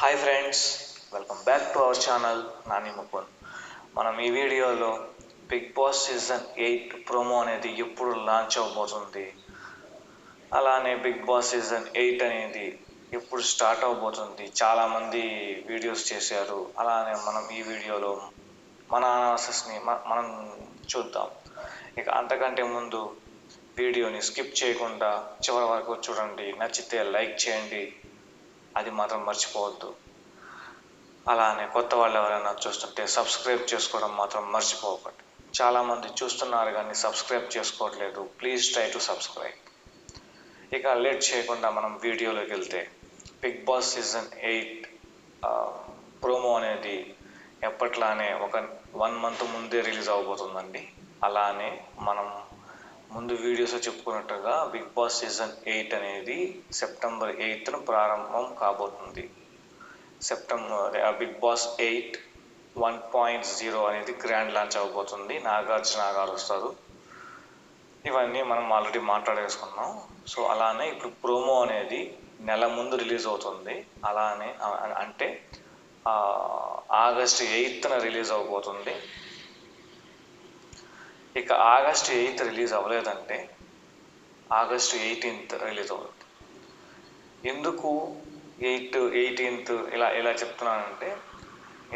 Hi friends welcome back to our channel Nani Mukund మనం ఈ వీడియోలో Bigg Boss season eight promo అనేది ఎప్పుడు లాంచ్ అవబోతుంది? అలానే బిగ్ బాస్ సీజన్ ఎయిట్ అనేది ఎప్పుడు స్టార్ట్ అవబోతుంది? చాలామంది వీడియోస్ చేశారు. అలానే మనం ఈ వీడియోలో మన అనాలసిస్ని మనం చూద్దాం. ఇక అంతకంటే ముందు వీడియోని స్కిప్ చేయకుండా చివరి వరకు చూడండి. నచ్చితే లైక్ చేయండి. అది మాత్రం మర్చిపోవద్దు. అలానే కొత్త వాళ్ళు ఎవరైనా చూస్తుంటే సబ్స్క్రైబ్ చేసుకోవడం మాత్రం మర్చిపోకండి చాలామంది చూస్తున్నారు కానీ సబ్స్క్రైబ్ చేసుకోవట్లేదు. Please try to subscribe. ఇక లేట్ చేయకుండా మనం వీడియోలోకి వెళ్తే Bigg Boss season eight promo అనేది ఎప్పట్లానే ఒక వన్ మంత్ ముందే రిలీజ్ అవబోతుందండి. అలానే మనం ముందు వీడియోస్లో చెప్పుకున్నట్టుగా బిగ్ బాస్ సీజన్ ఎయిట్ అనేది సెప్టెంబర్ ఎయిత్ను ప్రారంభం కాబోతుంది. September Bigg Boss eight one point zero అనేది గ్రాండ్ లాంచ్ అవబోతుంది. నాగార్జున గారు వస్తారు. ఇవన్నీ మనం ఆల్రెడీ మాట్లాడేసుకున్నాం. సో అలానే ఇప్పుడు ప్రోమో అనేది నెల ముందు రిలీజ్ అవుతుంది. అలానే అంటే ఆగస్ట్ ఎయిత్న రిలీజ్ అవబోతుంది. ఇక ఆగస్ట్ ఎయిత్ రిలీజ్ అవ్వలేదంటే ఆగస్ట్ ఎయిటీన్త్ రిలీజ్ అవుతుంది. ఎందుకు ఎయిట్ ఎయిటీన్త్ ఇలా ఇలా చెప్తున్నానంటే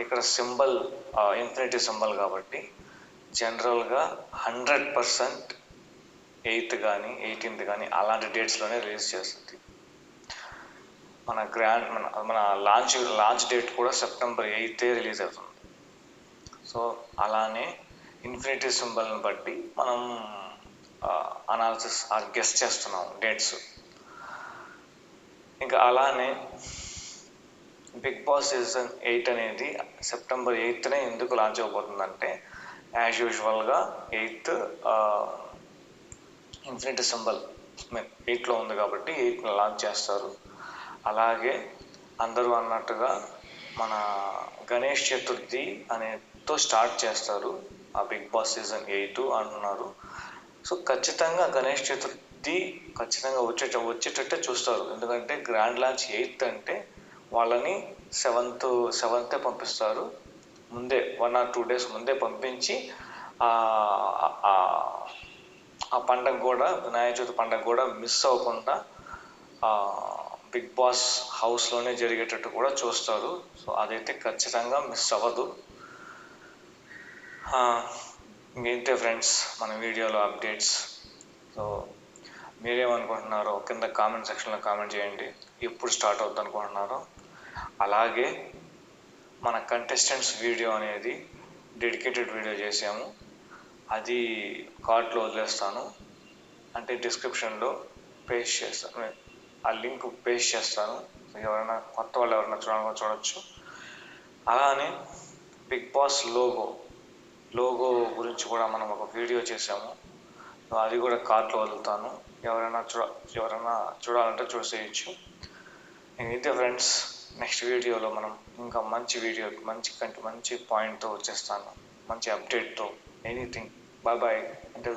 ఇక్కడ సింబల్ ఇన్ఫినిటీ సింబల్ కాబట్టి జనరల్గా హండ్రెడ్ పర్సెంట్ ఎయిత్ కానీ ఎయిటీన్త్ కానీ అలాంటి డేట్స్లోనే రిలీజ్ చేస్తుంది. మన గ్రాండ్ మన మన లాంచ్ లాంచ్ డేట్ కూడా సెప్టెంబర్ ఎయితే రిలీజ్ అవుతుంది. సో అలానే ఇన్ఫినిటీ సింబల్ని బట్టి మనం అనాలిసిస్ గెస్ట్ చేస్తున్నాం డేట్స్ ఇంకా అలానే బిగ్ బాస్ సీజన్ ఎయిట్ అనేది సెప్టెంబర్ ఎయిత్నే ఎందుకు లాంచ్ అవబోతుందంటే యాజ్ యూజువల్గా ఎయిత్ ఇన్ఫినిటీ సింబల్ ఎయిట్లో ఉంది కాబట్టి ఎయిట్ని లాంచ్ చేస్తారు. అలాగే అందరూ అన్నట్టుగా మన గణేష్ చతుర్థి అనేతో స్టార్ట్ చేస్తారు. ఆ బిగ్ బాస్ సీజన్ ఎయిట్ అంటున్నారు. సో ఖచ్చితంగా గణేష్ చతుర్థి ఖచ్చితంగా వచ్చేట వచ్చేటట్టే చూస్తారు. ఎందుకంటే గ్రాండ్ లాంచ్ ఎయిత్ అంటే వాళ్ళని సెవెంత్ సెవెంతే పంపిస్తారు. ముందే వన్ ఆర్ టూ డేస్ ముందే పంపించి ఆ పండగ కూడా వినాయక చవితి పండగ కూడా మిస్ అవ్వకుండా బిగ్ బాస్ హౌస్లోనే జరిగేటట్టు కూడా చూస్తారు. సో అదైతే ఖచ్చితంగా మిస్ అవ్వదు. మీతే ఫ్రెండ్స్ మన వీడియోలో అప్డేట్స్. సో మీరేమనుకుంటున్నారో కింద కామెంట్ సెక్షన్లో కామెంట్ చేయండి. ఎప్పుడు స్టార్ట్ అవుతుంది అనుకుంటున్నారో అలాగే మన కంటెస్టెంట్స్ వీడియో అనేది డెడికేటెడ్ వీడియో చేసాము. అది కార్ట్లో వదిలేస్తాను. అంటే డిస్క్రిప్షన్లో పేస్ట్ చేస్తాను. ఆ లింక్ పేస్ట్ చేస్తాను. ఎవరైనా కొత్త వాళ్ళు ఎవరైనా చూడాలని చూడొచ్చు. అలానే బిగ్ బాస్ లోగో లోగో గురించి కూడా మనం ఒక వీడియో చేసాము అది కూడా కార్ట్లో వదులుతాను. ఎవరైనా చూడ ఎవరైనా చూడాలంటే చూసేయచ్చు. ఇదే ఫ్రెండ్స్ నెక్స్ట్ వీడియోలో మనం ఇంకా మంచి వీడియో మంచి కంటే మంచి పాయింట్తో వచ్చేస్తాను. మంచి అప్డేట్తో ఎనీథింగ్ బాయ్ బాయ్ అంటే